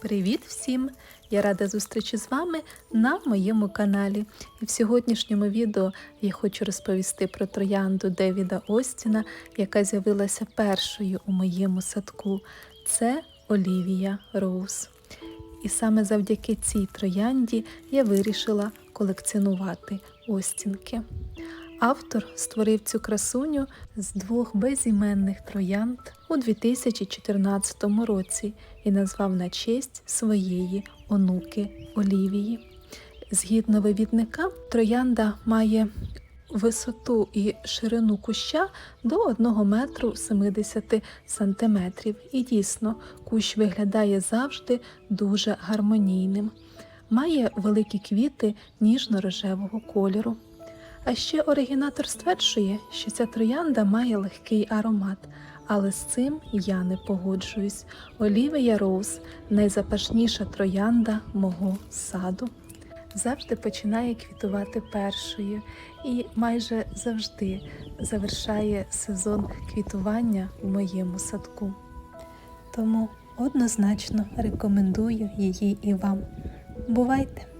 Привіт всім! Я рада зустрічі з вами на моєму каналі. І в сьогоднішньому відео я хочу розповісти про троянду Девіда Остіна, яка з'явилася першою у моєму садку. Це Олівія Роуз. І саме завдяки цій троянді я вирішила колекціонувати остінки. Автор створив цю красуню з двох безіменних троянд у 2014 році і назвав на честь своєї онуки Олівії. Згідно вивідника, троянда має висоту і ширину куща до 1 метру 70 сантиметрів. І дійсно, кущ виглядає завжди дуже гармонійним. Має великі квіти ніжно-рожевого кольору. А ще оригінатор стверджує, що ця троянда має легкий аромат, але з цим я не погоджуюсь. Олівія Роуз найзапашніша троянда мого саду. Завжди починає квітувати першою і майже завжди завершає сезон квітування в моєму садку. Тому однозначно рекомендую її і вам. Бувайте!